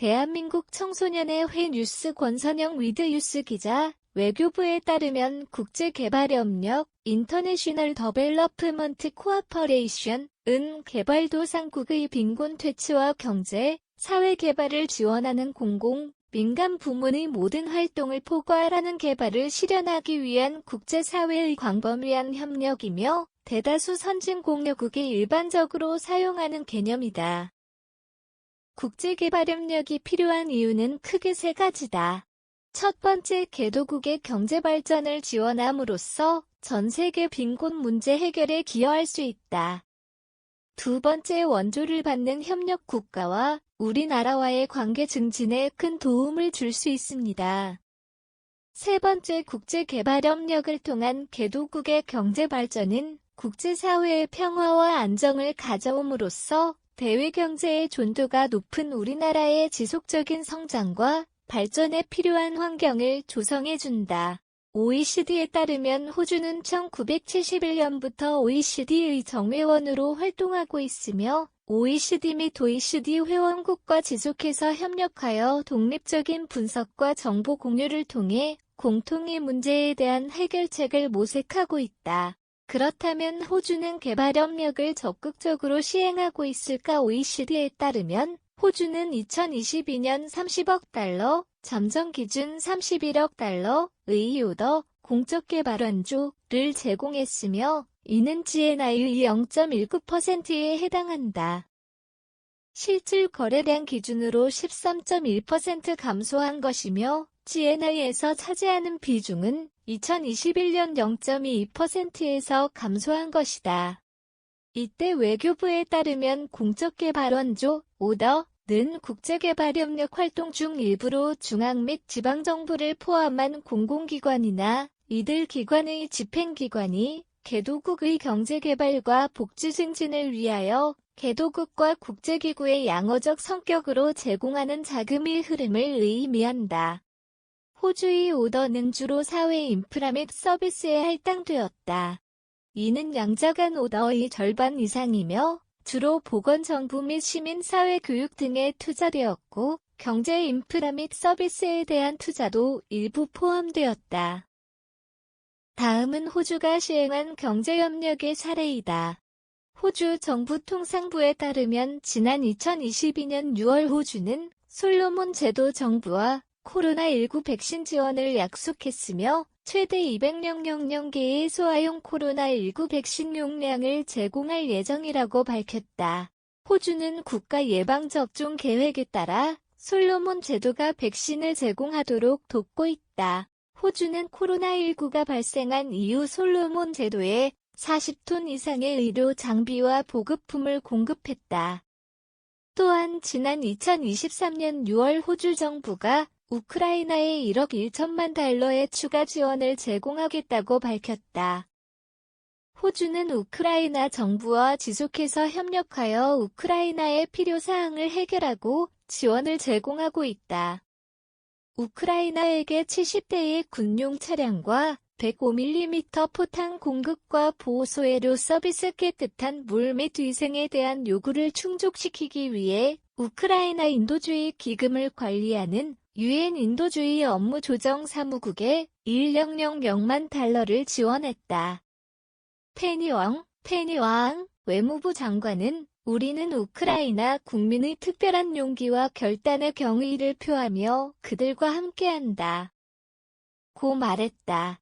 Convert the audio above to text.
대한민국 청소년의 회 뉴스 권선영 위드 뉴스 기자, 외교부에 따르면 국제개발협력 인터내셔널 더벨러프먼트 코어퍼레이션 은 개발도상국의 빈곤 퇴치와 경제, 사회 개발을 지원하는 공공, 민간 부문의 모든 활동을 포괄하는 개발을 실현하기 위한 국제사회의 광범위한 협력이며 대다수 선진 공여국이 일반적으로 사용하는 개념이다. 국제개발협력이 필요한 이유는 크게 세 가지다. 첫 번째, 개도국의 경제 발전을 지원함으로써 전 세계 빈곤 문제 해결에 기여할 수 있다. 두 번째, 원조를 받는 협력 국가와 우리나라와의 관계 증진에 큰 도움을 줄 수 있습니다. 세 번째, 국제개발협력을 통한 개도국의 경제 발전은 국제사회의 평화와 안정을 가져옴으로써 대외 경제의 존도가 높은 우리나라의 지속적인 성장과 발전에 필요한 환경을 조성해준다. OECD에 따르면 호주는 1971년부터 OECD의 정회원으로 활동하고 있으며 OECD 및 OECD 회원국과 지속해서 협력하여 독립적인 분석과 정보 공유를 통해 공통의 문제에 대한 해결책을 모색하고 있다. 그렇다면 호주는 개발 협력을 적극적으로 시행하고 있을까 OECD에 따르면 호주는 2022년 30억 달러, 잠정 기준 31억 달러의 오더 공적 개발 원조를 제공했으며 이는 GNI의 0.19%에 해당한다. 실질 거래량 기준으로 13.1% 감소한 것이며 GNI에서 차지하는 비중은 2021년 0.22%에서 감소한 것이다. 이때 외교부에 따르면 공적개발원조, 오더 는 국제개발협력 활동 중 일부로 중앙 및 지방정부를 포함한 공공기관이나 이들 기관의 집행기관이 개도국의 경제개발과 복지 증진을 위하여 개도국과 국제기구의 양어적 성격으로 제공하는 자금의 흐름을 의미한다. 호주의 오더는 주로 사회 인프라 및 서비스에 할당되었다. 이는 양자간 오더의 절반 이상이며 주로 보건정부 및 시민사회 교육 등에 투자되었고 경제 인프라 및 서비스에 대한 투자도 일부 포함되었다. 다음은 호주가 시행한 경제협력의 사례이다. 호주 정부 통상부에 따르면 지난 2022년 6월 호주는 솔로몬 제도 정부와 코로나19 백신 지원을 약속했으며 최대 200명령령개의 소아용 코로나19 백신 용량을 제공할 예정이라고 밝혔다. 호주는 국가 예방접종 계획에 따라 솔로몬 제도가 백신을 제공하도록 돕고 있다. 호주는 코로나19가 발생한 이후 솔로몬 제도에 40톤 이상의 의료 장비와 보급품을 공급했다. 또한 지난 2023년 6월 호주 정부가 우크라이나에 1억 1천만 달러의 추가 지원을 제공하겠다고 밝혔다. 호주는 우크라이나 정부와 지속해서 협력하여 우크라이나의 필요사항을 해결하고 지원을 제공하고 있다. 우크라이나에게 70대의 군용 차량과 105mm 포탄 공급과 보호소해료 서비스 깨끗한 물 및 위생에 대한 요구를 충족시키기 위해 우크라이나 인도주의 기금을 관리하는 유엔 인도주의 업무 조정 사무국에 10000만 달러를 지원했다. 페니왕, 페니왕 외무부 장관은 우리는 우크라이나 국민의 특별한 용기와 결단의 경의를 표하며 그들과 함께한다. 고 말했다.